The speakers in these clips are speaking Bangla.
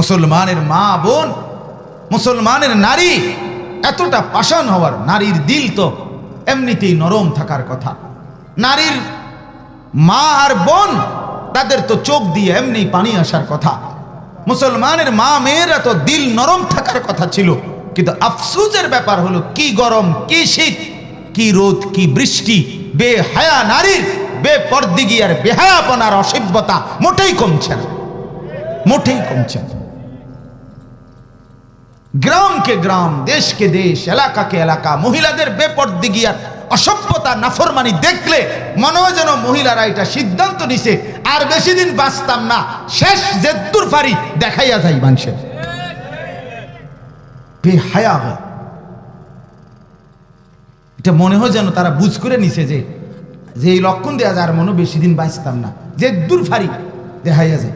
মুসলমানের মা বোন, মুসলমানের নারী, এতটা পাষাণ হওয়ার নারীর দিল তো এমনিতেই নরম থাকার কথা। নারীর মা আর বোন, তাদের তো চোখ দিয়ে এমনি পানি আসার কথা। মুসলমানের মা মেয়েরা তো দিল নরম থাকার কথা ছিল। কিন্তু আফসুজের ব্যাপার হলো, কি গরম, কি শীত, কি রোদ, কি বৃষ্টি বেহায়া নারীর বেপর্দিগি আর বেহায়াপনার অসভ্যতা মোটেই কমছে না, মোটেই কমছে না। গ্রামকে গ্রাম দেশকে দেশ এলাকাকে এলাকা, মহিলাদের বেপর্দিগি আর অসভ্যতা, নাফরমানি দেখলে মনে হয় যেন মহিলারা এটা সিদ্ধান্ত নিছে। আর বেশি দিন বাঁচতাম না। শেষ জেদ্দুর ফারি দেখাইয়া যায় মানুষের। বেহায়া হয় এটা মনে হয় যেন তারা বুঝ করে নিছে যে যে এই লক্ষণ দেওয়া যায় আর মনে বেশি দিন বাঁচতাম না। জেদ্দুর দূর ফারি দেখাইয়া যায়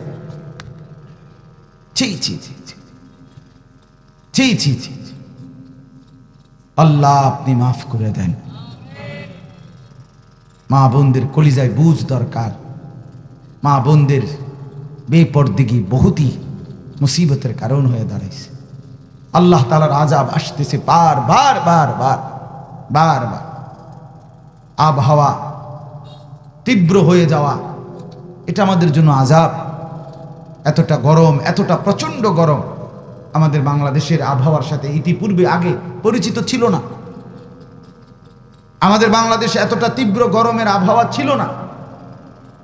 ছি ছি ছি। ছি ছি ছি। আল্লাহ আপনি মাফ করে দেন। মা বোনদের কলিজায় বুঝ দরকার। মা বোনদের বেপরদিগি বহুতই মুসিবতের কারণ হয়ে দাঁড়াইছে। আল্লাহ তালার আজাব আসতেছে বার বার বার বার বার বার। আবহাওয়া তীব্র হয়ে যাওয়া, এটা আমাদের জন্য আজাব এতটা গরম, এতটা প্রচণ্ড গরম। আমাদের বাংলাদেশের আবহাওয়ার সাথে ইতিপূর্বে আগে পরিচিত ছিল না। আমাদের বাংলাদেশে এতটা তীব্র গরমের আবহাওয়া ছিল না।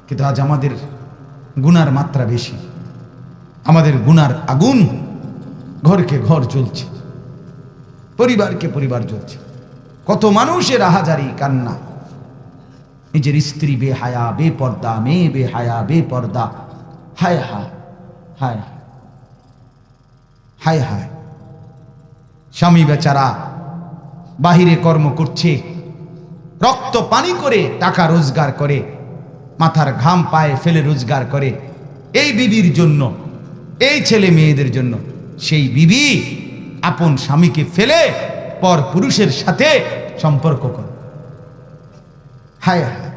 কিন্তু আজ আমাদের গুনার মাত্রা বেশি। আমাদের গুনার আগুন ঘরকে ঘর চলছে পরিবারকে পরিবার চলছে কত মানুষের আহাজারি, কান্না। নিজের স্ত্রী বেহায়া, বেপর্দা, মেয়ে বেহায়া, বেপর্দা। হায় হায় হায়। হায় হায়। স্বামী বেচারা বাহিরে কর্ম করছে, রক্ত পানি করে টাকা রোজগার করে, মাথার ঘাম পায়ে ফেলে রোজগার করে। এই বিবির জন্য, এই ছেলে মেয়েদের জন্য, সেই বিবি আপন স্বামীকে ফেলে পর পুরুষের সাথে সম্পর্ক করে। হায় হায়।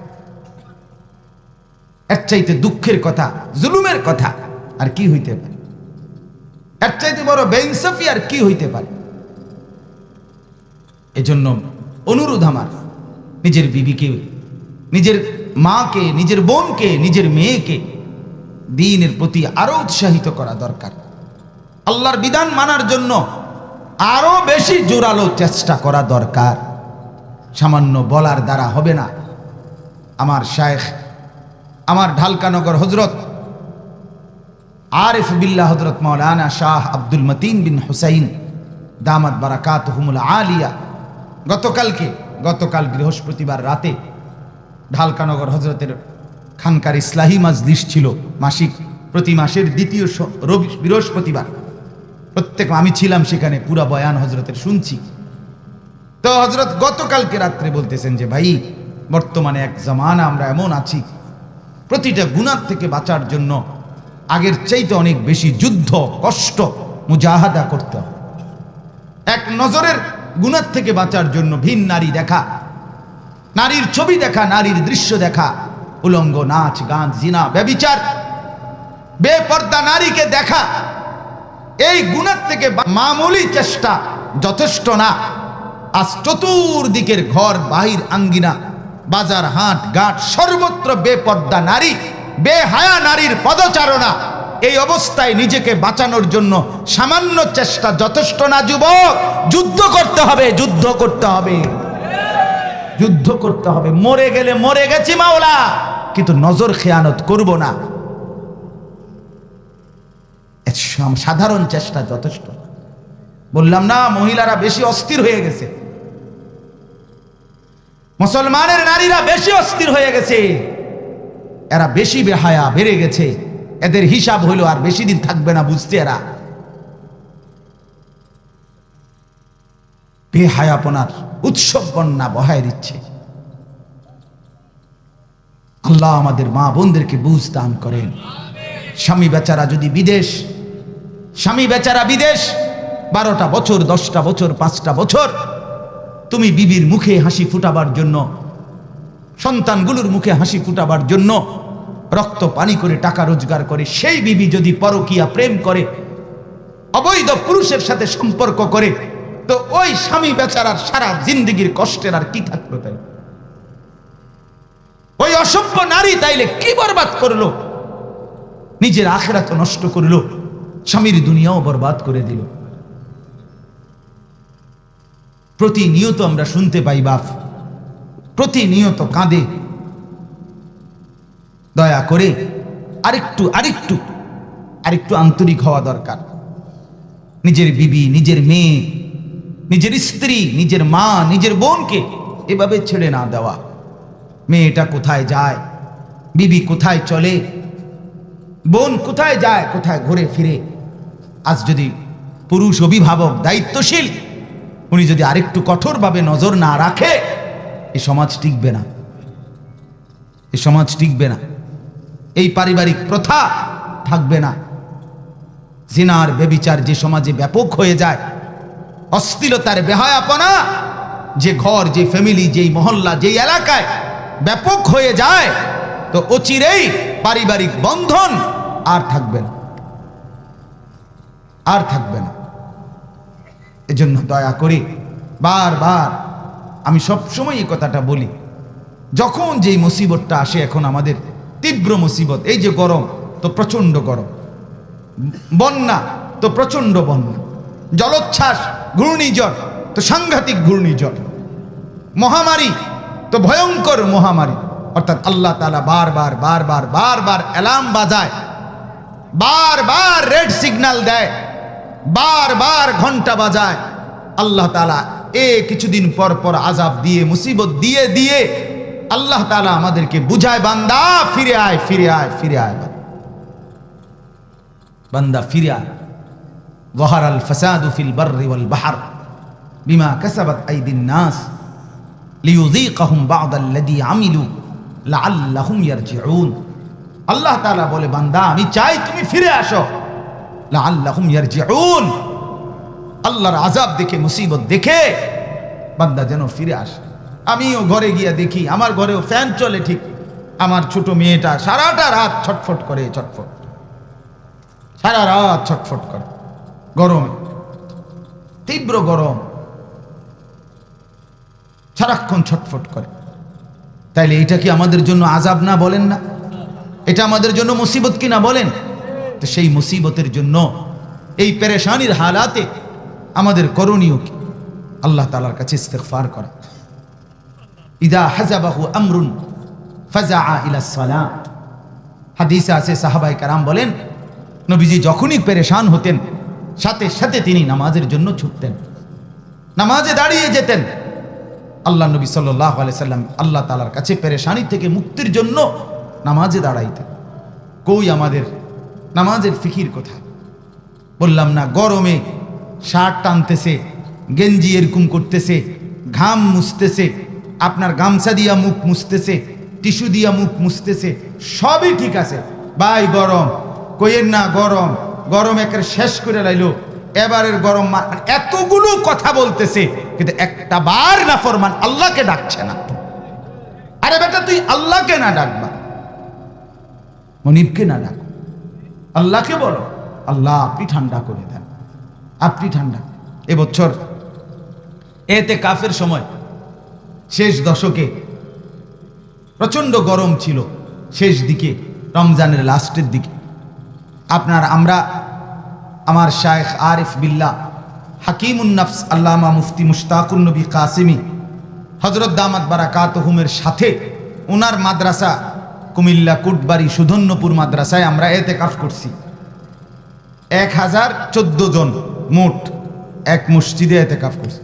এর চাইতে দুঃখের কথা, জুলুমের কথা আর কি হইতে পারে? এর চাইতে বড় বেইনসাফি আর কি হইতে পারে? এজন্য অনুরোধ আমার, নিজের বিবিকে, নিজের মাকে, নিজের বোনকে, নিজের মেয়েকে দিনের প্রতি আরও উৎসাহিত করা দরকার। আল্লাহর বিধান মানার জন্য আরও বেশি জোরালো চেষ্টা করা দরকার। সামান্য বলার দ্বারা হবে না। আমার শায়েখ, আমার ঢালকানগর হজরত আরিফ বিল্লাহ হজরত মৌলানা শাহ আব্দুল মতিন বিন হুসাইন, দামাত বারাকাত হুমুল আলিয়া। গতকালকে, গতকাল বৃহস্পতিবার রাতে ঢালকানগর হজরতের খানকার ইসলাহী মাজলিস ছিল মাসিক, প্রতি মাসের দ্বিতীয় রবি, বৃহস্পতিবার। প্রত্যেক আমি ছিলাম সেখানে, পুরা বয়ান হজরতের শুনছি। তো হজরত গতকালকে রাত্রে বলতেছেন যে, ভাই, বর্তমানে এক জামানা আমরা এমন আছি, প্রতিটা গুণার থেকে বাঁচার জন্য আগের চাইতে অনেক বেশি যুদ্ধ, কষ্ট, মুজাহাদা করতে হবে। এক নজরের গুণার থেকে বাঁচার জন্য ভিন নারী দেখা, নারীর ছবি দেখা, নারীর দৃশ্য দেখা, উলঙ্গ নাচ, গান, জিনা, ব্যবিচার, বেপর্দা নারীকে দেখা, এই গুণের থেকে মামুলি চেষ্টা যথেষ্ট না। আজ চতুর্দিকের ঘর, বাহির আঙ্গিনা, বাজার হাট, ঘাট, সর্বত্র বেপর্দা নারী। বেহায়া নারীর পদচারণা। এই অবস্থায় নিজেকে বাঁচানোর জন্য সামান্য চেষ্টা যথেষ্ট না, যুবক? যুদ্ধ করতে হবে, যুদ্ধ করতে হবে। যুদ্ধ করতে হবে। মরে গেলে মরে গেছি মাওলা, কিন্তু নজর খেয়ানত করব না। সাধারণ চেষ্টা যথেষ্ট। বললাম, না, মহিলারা বেশি অস্থির হয়ে গেছে। মুসলমানের নারীরা বেশি অস্থির হয়ে গেছে। এরা বেশি বেহায়া, বেড়ে গেছে। এদের হিসাব হইল আর বেশি দিন থাকবে না বুঝতে এরা। বেহায়াপনার উৎসব বন্যা বহায় দিচ্ছে। আল্লাহ আমাদের মা বোনদেরকে বুঝ দান করেন। স্বামী বেচারা যদি বিদেশ, স্বামী বেচারা বিদেশ, বারোটা বছর, দশটা বছর, পাঁচটা বছর, তুমি বিবির মুখে হাসি ফুটাবার জন্য, সন্তানগুলোর মুখে হাসি ফুটাবার জন্য রক্ত পানি করে টাকা রোজগার করে, সেই বিবি যদি পরকিয়া প্রেম করে, অবৈধ পুরুষের সাথে সম্পর্ক করে, তো ওই স্বামী বেচারার সারা জিন্দগির কষ্টের আর কি থাকল তাই? ওই অসভ্য নারী তাইলে কি বরবাদ করল? নিজের আখেরা তো নষ্ট করল, স্বামীর দুনিয়াও বরবাদ করে দিল। প্রতিনিয়ত আমরা শুনতে পাই বাপ, প্রতিনিয়ত কাঁদে দয়া করে আরেকটু আরেকটু আরেকটু আন্তরিক হওয়া দরকার। নিজের বিবি, নিজের মেয়ে, নিজের স্ত্রী, নিজের মা, নিজের বোনকে এভাবে ছেড়ে না দেওয়া। মেয়েটা কোথায় যায়? বিবি কোথায় চলে? বোন কোথায় যায়? কোথায় ঘুরে ফিরে? আজ যদি পুরুষ অভিভাবক দায়িত্বশীল, উনি যদি আরেকটু কঠোরভাবে নজর না রাখে এই সমাজ টিকবে না। এই সমাজ টিকবে না। এই পারিবারিক প্রথা থাকবে না। জিনার বেবিচার যে সমাজে ব্যাপক হয়ে যায় অস্থিরতার বেহায়াপনা, যে ঘর, যে ফ্যামিলি যেই মহল্লা, যেই এলাকায় ব্যাপক হয়ে যায়, তো অচিরেই পারিবারিক বন্ধন আর থাকবে না। আর থাকবে না। এজন্য দয়া করে বারবার আমি সবসময় এই কথাটা বলি, যখন যেই মুসিবতটা আসে এখন আমাদের তীব্র মুসিবত। এই যে গরম, তো প্রচণ্ড গরম। বন্যা, তো প্রচণ্ড বন্যা। জলোচ্ছ্বাস, ঘূর্ণিঝড়, তো সাংঘাতিক ঘূর্ণিঝড়। মহামারী, তো ভয়ঙ্কর মহামারী। অর্থাৎ আল্লাহ তালা বারবার বারবার বারবার অ্যালার্ম বাজায়। বারবার রেড সিগন্যাল দেয়। বারবার ঘণ্টা বাজায়। আল্লাহ তালা এ কিছুদিন পর পর আজাব দিয়ে, মুসিবত দিয়ে দিয়ে আল্লাহ তালা আমাদেরকে বুঝায়, বান্দা ফিরে আয় ফিরে আয় ফিরে আয়। বান্দা ফিরে আয়। ওয়াহার আল ফাসাদু ফিল বাররি ওয়াল বাহার। বিমা কাসাবাত আইদিন নাস। লিউযীকাহুম বা'দাল্লাযী আমিলু লাআল্লাহুম ইয়ারজিউন। আল্লাহ তাআলা বলে, বান্দা, আমি চাই তুমি ফিরে আসো। লাআল্লাহুম ইয়ারজিউন। আল্লাহর আযাব দেখে, মুসিবত দেখে বান্দা যেন ফিরে আসে। আমিও ঘরে গিয়ে দেখি, আমার ঘরেও ফ্যান চলে ঠিক। আমার ছোট মেয়েটা সারাটা রাত ছটফট করে, ছটফট। সারা রাত ছটফট করে। গরমে। তীব্র গরম। সারাক্ষণ ছটফট করে। তাইলে এটা কি আমাদের জন্য আজাব না বলেন না? এটা আমাদের জন্য মুসিবত কি না বলেন? তো সেই মুসিবতের জন্য এই পেরেশানির হালাতে আমাদের করণীয় কি? আল্লাহ তালার কাছে ইস্তেগফার করা। ইদা হাজাবাহু আমরুন ফাজা ইলা সালাম। হাদিসে আছে সাহাবাই কারাম বলেন, নবীজি যখনই পেরেশান হতেন, সাথে সাথে তিনি নামাজের জন্য ছুটতেন। নামাজে দাঁড়িয়ে যেতেন। আল্লাহ নবী সাল্লাহ সাল্লাম আল্লাহ তালার কাছে পেরেশানি থেকে মুক্তির জন্য নামাজে দাঁড়াইতেন। কই আমাদের নামাজের ফিকির কোথায় বললাম, না, গরমে শার্ট টানতেছে, গেঞ্জি এরকম করতেছে, ঘাম মুছতেছে আপনার গামছা দিয়া মুখ মুছতেছে, টিস্যু দিয়া মুখ মুছতেছে, সবই ঠিক আছে। ভাই, গরম। কইয়ের না, গরম। গরম একের শেষ করে লাইলো। এবারের গরম মানে এতগুলো কথা বলতেছে, কিন্তু একটা বার না ফরমান আল্লাহকে ডাকছে না। আরে বেটা, তুই আল্লাহকে না ডাকবা। মনিবকে না ডাকো। আল্লাহকে বলো, আল্লাহ আপনি ঠান্ডা করে দেন। আপনি ঠান্ডা। এবছর এতে কাফের সময় শেষ দশকে। প্রচণ্ড গরম ছিল শেষ দিকে, রমজানের লাস্টের দিকে। আপনার আমরা, আমার শায়েখ আরিফ বিল্লাহ হাকিমুন্নফস আল্লামা মুফতি মুশতাকুন নবী কাসিমি হজরত দামাত বারাকাত হুমের সাথে ওনার মাদ্রাসা, কুমিল্লা, কুটবাড়ি, সুধন্যপুর মাদ্রাসায় আমরা এতে কাফ করছি। এক হাজার চোদ্দ জন মোট এক মসজিদে এতে কাফ করছি।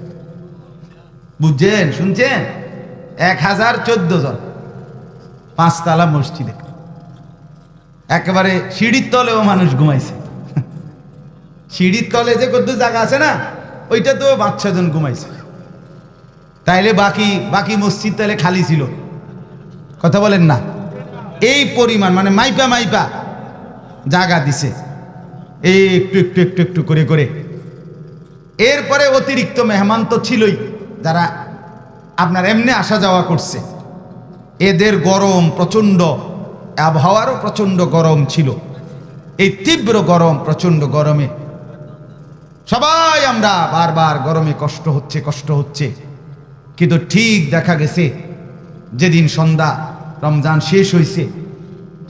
বুঝছেন? শুনছেন? এক হাজার চোদ্দ জন। পাঁচতলা মসজিদে। একেবারে সিঁড়ির তলেও মানুষ ঘুমাইছে। সিঁড়ির তলে যে কত জায়গা আছে না ওইটা তো পাঁচ ছজন ঘুমাইছে। তাইলে বাকি বাকি মসজিদ তাহলে খালি ছিল। কথা বলেন না। এই পরিমাণ মানে মাইপা মাইপা জায়গা দিছে। এই একটু একটু একটু একটু করে করে। এরপরে অতিরিক্ত মেহমান তো ছিলই। যারা আপনার এমনি আসা যাওয়া করছে। এদের গরম প্রচণ্ড, আবহাওয়ারও প্রচণ্ড গরম ছিল। এই তীব্র গরম, প্রচণ্ড গরমে সবাই আমরা বারবার গরমে কষ্ট হচ্ছে কষ্ট হচ্ছে। কিন্তু ঠিক দেখা গেছে, যেদিন সন্ধ্যা রমজান শেষ হইছে,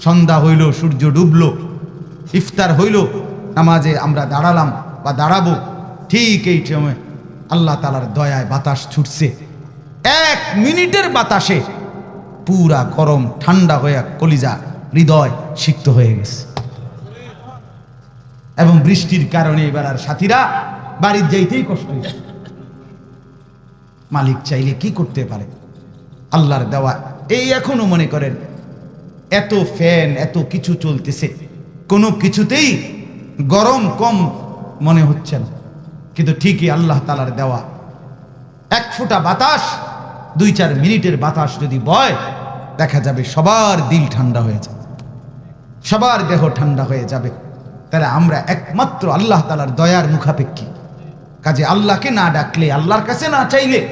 সন্ধ্যা হইল, সূর্য ডুবলো, ইফতার হইল, নামাজে আমরা দাঁড়ালাম বা দাঁড়াবো, ঠিক এই সময় আল্লাহ তালার দয়ায় বাতাস ছুটছে। এক মিনিটের বাতাসে পুরা গরম ঠান্ডা হয়ে কলিজা হৃদয় সিক্ত হয়ে গেছে। এবং বৃষ্টির কারণে এবার আর সাথীরা বাড়ির যাইতেই কষ্ট হয়েছে মালিক চাইলে কি করতে পারে? আল্লাহর দেওয়া এই এখনও মনে করেন, এত ফ্যান, এত কিছু চলতেছে, কোনো কিছুতেই গরম কম মনে হচ্ছে না। কিন্তু ঠিকই আল্লাহ তালার দেওয়া এক ফোঁটা বাতাস দুই চার মিনিটের বাতাস যদি বয়, দেখা যাবে সবার দিল ঠান্ডা হয়ে যাবে। সবার দেহ ঠান্ডা হয়ে যাবে। তাহলে আমরা একমাত্র আল্লাহ তালার দয়ার মুখাপেক্ষী। কাজে আল্লাহকে না ডাকলে, আল্লাহর কাছে না চাইলে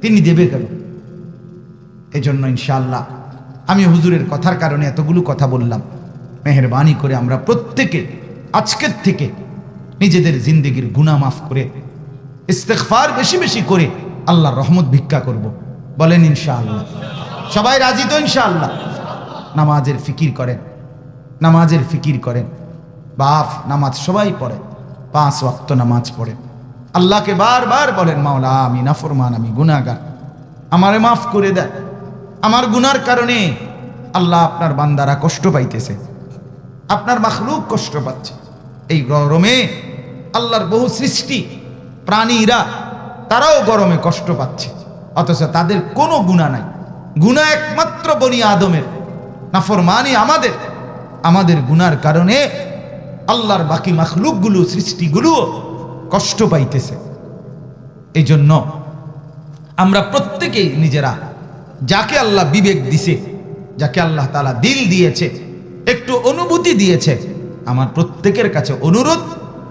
তিনি দেবে কেন? এই জন্য ইনশাআল্লাহ আমি হুজুরের কথার কারণে এতগুলো কথা বললাম। মেহরবানি করে আমরা প্রত্যেকে, আজকের থেকে নিজেদের জিন্দগির গুণা মাফ করে ইস্তেকফার বেশি বেশি করে আল্লাহর রহমত ভিক্ষা করব। বলেন ইনশাআল্লাহ। সবাই রাজি তো ইনশাআল্লাহ? নামাজের ফিকির করেন। নামাজের ফিকির করেন। বাফ নামাজ সবাই পড়ে। পাঁচ ওয়াক্ত নামাজ পড়েন আল্লাহকে বারবার বলেন, মাওলা, আমি নাফরমান, আমি গুনাহগার। আমারে মাফ করে দেয় আমার গুনার কারণে আল্লাহ আপনার বান্দারা কষ্ট পাইতেছে। আপনার মাখলুক কষ্ট পাচ্ছে। এই গরমে আল্লাহর বহু সৃষ্টি, প্রাণীরা তারাও গরমে কষ্ট পাচ্ছে। অথচ তাদের কোনো গুণা নাই। গুণা একমাত্র বনি আদমের। নাফরমানি আমাদের। আমাদের গুনার কারণে আল্লাহর বাকি মাখলুকগুলো, সৃষ্টিগুলো কষ্ট পাইতেছে। এই জন্য আমরা প্রত্যেকেই নিজেরা যাকে আল্লাহ বিবেক দিছে, যাকে আল্লাহ তালা দিল দিয়েছে, একটু অনুভূতি দিয়েছে, আমার প্রত্যেকের কাছে অনুরোধ,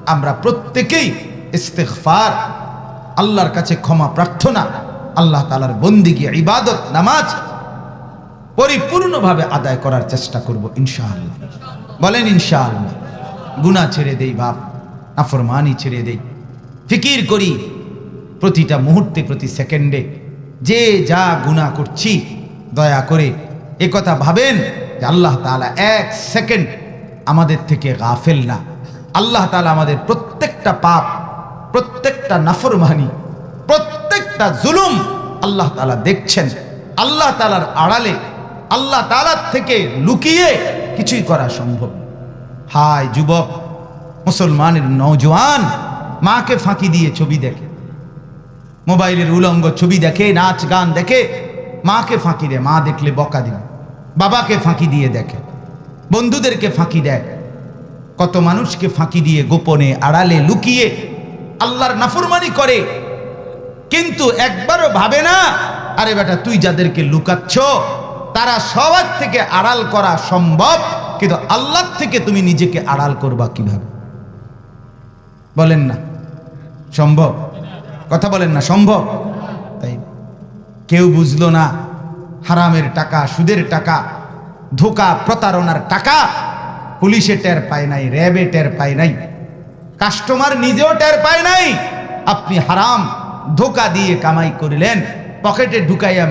আমরা প্রত্যেকেই ইস্তেগফার আল্লাহর কাছে ক্ষমা প্রার্থনা, আল্লাহ তালার বন্দিগি, ইবাদত, নামাজ পরিপূর্ণভাবে আদায় করার চেষ্টা করব ইনশাআল্লাহ। বলেন ইনশাআল্লাহ, গুনাহ ছেড়ে দেই বাপ, নাফরমানি ছেড়ে দেই। ফিকির করি প্রতিটা মুহূর্তে, প্রতি সেকেন্ডে। যে যা গুনাহ করছি, দয়া করে এ কথা ভাবেন যে আল্লাহ তাআলা এক সেকেন্ড আমাদের থেকে গাফেল না। আল্লাহ তাআলা আমাদের প্রত্যেকটা পাপ প্রত্যেকটা নাফরমানি, প্রত্যেকটা জুলুম আল্লাহ তাআলা দেখছেন। আল্লাহ তাআলার আড়ালে, আল্লাহ তাআলার থেকে লুকিয়ে কিছুই করা সম্ভব হায় যুবক, মুসলমানের নওজোয়ান, মাকে ফাঁকি দিয়ে ছবি দেখে, মোবাইলের উলঙ্গ ছবি দেখে, নাচ গান দেখে, মাকে ফাঁকি দেয়, মা দেখলে বকা দিবে, বাবাকে ফাঁকি দিয়ে দেখে, বন্ধুদেরকে ফাঁকি দেয়। কত মানুষকে ফাঁকি দিয়ে গোপনে আড়ালে লুকিয়ে আল্লাহর নাফরমানি করে। কিন্তু একবারও ভাবে না, আরে বেটা, তুই যাদেরকে লুকাচ্ছ, তারা সবার থেকে আড়াল করা সম্ভব, কিন্তু আল্লাহ থেকে তুমি নিজেকে আড়াল করবা কীভাবে? বলেন না। সম্ভব? কথা বলেন না, সম্ভব? তাই কেউ বুঝলো না, হারামের টাকা, সুদের টাকা, ধোকা, প্রতারণার টাকা, পুলিশে টের পায় নাই, র্যাবে টের পায় নাই। কাস্টমার নিজেও টের পায় নাই। আপনি হারাম, ধোকা দিয়ে কামাই করিলেন, পকেটে ঢুকাইয়া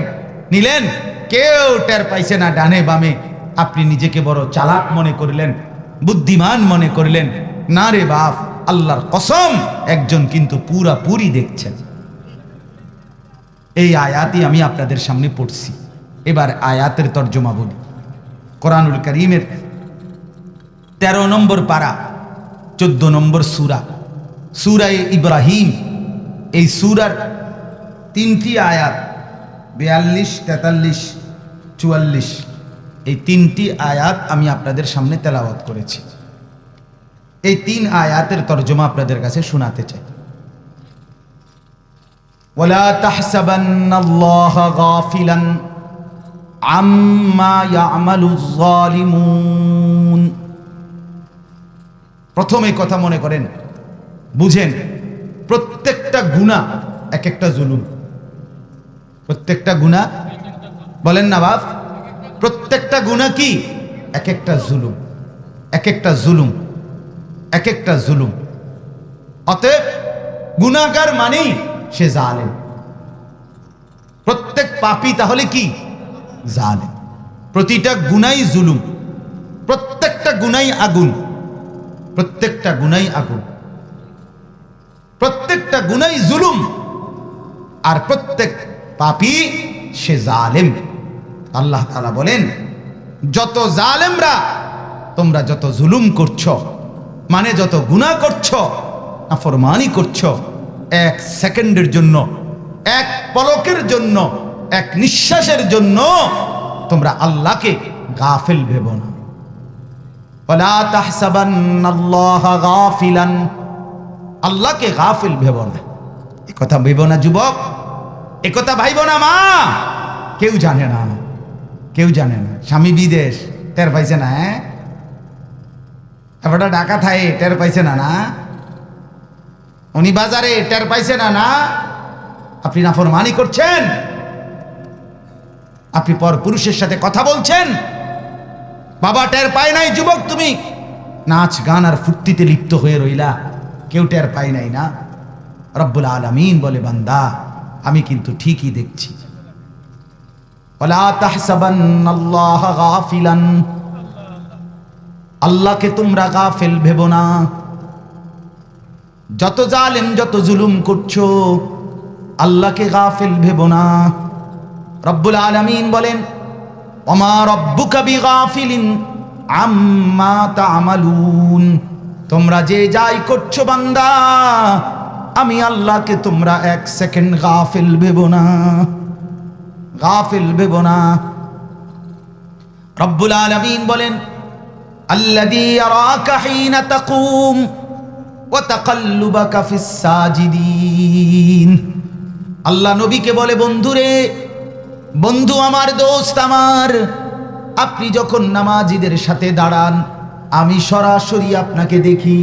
নিলেন, কেউ টের পাইছে না ডানে বামে। আপনি নিজেকে বড় চালাক মনে করিলেন, বুদ্ধিমান মনে করিলেন, না রে বাপ, আল্লাহর কসম, একজন কিন্তু পুরা পুরি দেখছেন। এই আয়াতই আমি আপনাদের সামনে পড়ছি। এবার আয়াতের তর্জমা বলি। কোরআনুল করিমের তেরো নম্বর পারা চোদ্দ নম্বর সুরা সুরায় ইব্রাহিম এই সুরার তিনটি আয়াত বিয়াল্লিশ তেতাল্লিশ চুয়াল্লিশ এই তিনটি আয়াত আমি আপনাদের সামনে তেলাওয়াত করেছি এই তিন আয়াতের তর্জমা আপনাদের কাছে শোনাতে চাই ولا تحسبن الله غافلا عما يعمل الظالمون প্রথমে কথা মনে করেন, বুঝেন, প্রত্যেকটা গুণা এক একটা জুলুম। প্রত্যেকটা গুণা, বলেন না বাপ, প্রত্যেকটা গুণা কি? এক একটা জুলুম এক একটা জুলুম এক একটা জুলুম। অতএব গুণাগার মানেই সে জালেম। প্রত্যেক পাপী তাহলে কি? জালেম। প্রতিটা গুনাই জুলুম, প্রত্যেকটা গুনাই আগুন। প্রত্যেকটা গুনাই আগুন। প্রত্যেকটা গুনাই জুলুম। আর প্রত্যেক পাপী সে জালেম। আল্লাহ তাআলা বলেন, যত জালেমরা, তোমরা যত জুলুম করছ মানে যত গুনাহ করছ, নাফরমানি করছ, এক সেকেন্ডের জন্য, এক পলকের জন্য, এক নিঃশ্বাসের জন্য তোমরা আল্লাহকে গাফেল ভেব না। ওয়ালা তাহসাবান্নাল্লাহা গাফিলান। আল্লাহকে গাফিল ভেব না। কথা ভেব না যুবক। এ কথা ভাইব না মা। কেউ জানে না। কেউ জানে না। স্বামী বিদেশ, টের পাইছে না হ্যাঁ? এবারটা ডাকা থাই টের পাইছে না না? উনি বাজারে টের পাইছে না না? আপনি নাফরমানি করছেন? আপনি পর পুরুষের সাথে কথা বলছেন? বাবা টের পায় নাই, যুবক তুমি। নাচ, গান আর ফুর্তিতে লিপ্ত হয়ে রইলা। কেউ টের পায় নাই না। রব্বুল আলমিন বলে, বান্দা, আমি কিন্তু ঠিকই দেখছি। আল্লাহকে তোমরা গাফেল ভেবো না। যত জালেম, যত জুলুম করছ, আল্লাহকে গাফেল ভেবো না। রব্বুল আলামিন বলেন বিগাফিলিন আম্মা তোমরা যে যাই করছ বান্দা, আমি আল্লাহকে তোমরা এক সেকেন্ড গাফিল ভেবো না। গাফিল ভেবো না। রব্বুল আলামিন বলেন আল্লাহ নবীকে বলে, বন্ধুরে বন্ধু আমার দোস্ত আমার, আপনি যখন নামাজিদের সাথে দাঁড়ান, আমি সরাসরি আপনাকে দেখি।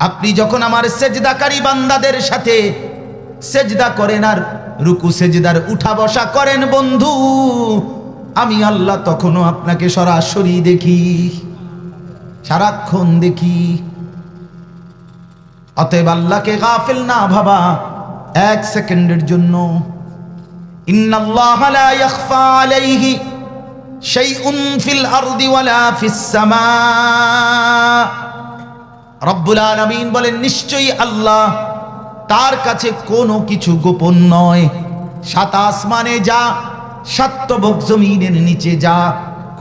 আপনি যখন আমার সেজদাকারী বান্দাদের সাথে সেজদা করেন আর রুকু সেজদার উঠা বসা করেন, বন্ধু, আমি আল্লাহ তখনও আপনাকে সরাসরি দেখি, সারাক্ষণ দেখি। অতএব আল্লাহকে গাফিল না ভাবা, এক সেকেন্ডের জন্য ইন্নাল্লাহ লা ইয়াখফা আলাইহি শাইউন ফিল আরদি ওয়ালা ফিস সামা। রব্বুল আলামিন বলেন, নিশ্চয়ই আল্লাহ তার কাছে কোনো কিছু গোপন নয়। সাত আসমানে যা সাত্তবক জমিনের নিচে যা,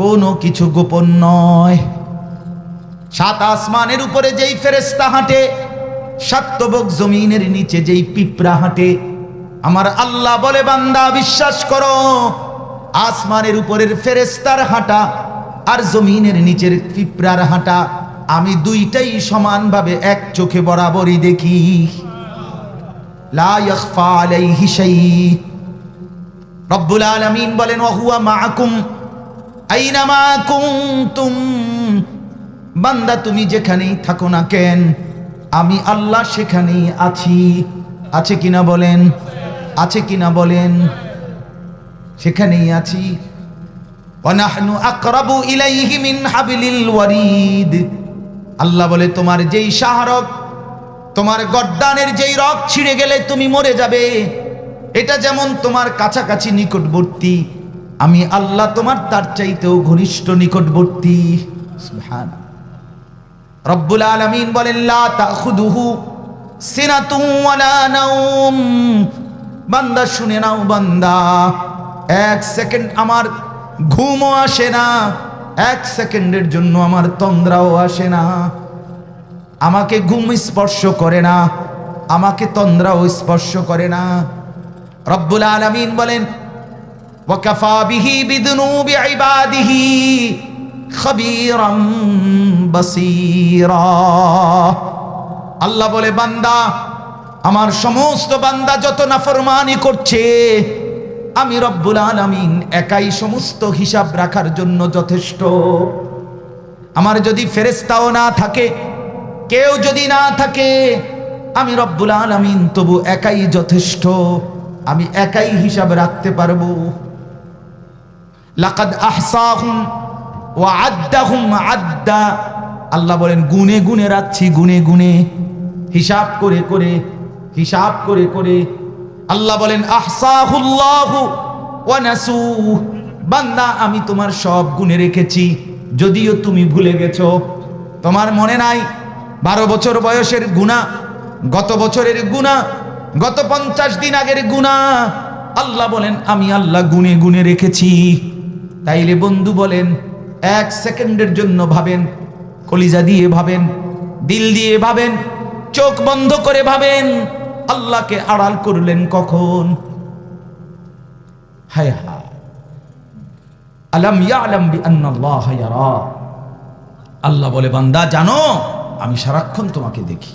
কোনো কিছু গোপন নয়। সাত আসমানের উপরে যেই ফেরেস্তা হাঁটে সাত্তবক জমিনের নিচে যেই পিঁপড়া হাঁটে আমার আল্লাহ বলে, বান্দা, বিশ্বাস করো, আসমানের উপরের ফেরেস্তার হাঁটা আর জমিনের নিচের পিঁপড়ার হাঁটা, আমি দুইটাই সমানভাবে এক চোখে বরাবরই দেখি। বলেন বান্দা, তুমি যেখানেই থাকো না কেন, আমি আল্লাহ সেখানেই আছি। আছে কিনা বলেন? আছে কিনা বলেন? সেখানেই আছি। মিন হাবিলিল ওয়ারিদ। আল্লাহ বলে, তোমার যেই শাহরক, তোমার গড্ডানের যেই রক ছিঁড়ে গেলে তুমি মরে যাবে। এটা যেমন তোমার কাছাকাছি নিকটবর্তী, আমি আল্লাহ তোমার তার চাইতেও ঘনিষ্ঠ নিকটবর্তী। রব্বুল আলামিন বলেন বান্দা শুনে নাও বান্দা। এক সেকেন্ড আমার ঘুমও আসে না। এক সেকেন্ডের জন্য আমার তন্দ্রাও আসে না। আমাকে ঘুম স্পর্শ করে না। আমাকে তন্দ্রাও স্পর্শ করে না। রব্বুল আলামিন বলেন আল্লাহ বলে, বান্দা আমার সমস্ত বান্দা যত নাফরমানি করছে, আমি রব্বুল আলামিন একাই সমস্ত হিসাব রাখার জন্য যথেষ্ট। আমার যদি ফেরেস্তাও না থাকে, কেউ যদি না থাকে, আমি রব্বুল আলামিন তবু একাই যথেষ্ট, আমি একাই হিসাব রাখতে পারব। লাকাদ আহসাহুম ওয়া আদ্দাহুম আদ্দা। আল্লাহ বলেন, গুনে গুনে রাখছি, গুনে গুনে। হিসাব করে করে হিসাব করে করে আল্লাহ বলেন, আহসাহুল্লাহু বান্দা, আমি তোমার সব গুণে রেখেছি, যদিও তুমি ভুলে গেছো। তোমার মনে নাই, বারো বছর বয়সের গুণা, গত বছরের গুণা, গত পঞ্চাশ দিন আগের গুণা। আল্লাহ বলেন, আমি আল্লাহ গুনে গুনে রেখেছি। তাইলে বন্ধু বলেন, এক সেকেন্ডের জন্য ভাবেন, কলিজা দিয়ে ভাবেন, দিল দিয়ে ভাবেন, চোখ বন্ধ করে ভাবেন। আল্লাহকে আড়াল করলেন কখন? হায় আল্লাহ বলে বান্দা জানো আমি সারাক্ষণ তোমাকে দেখি।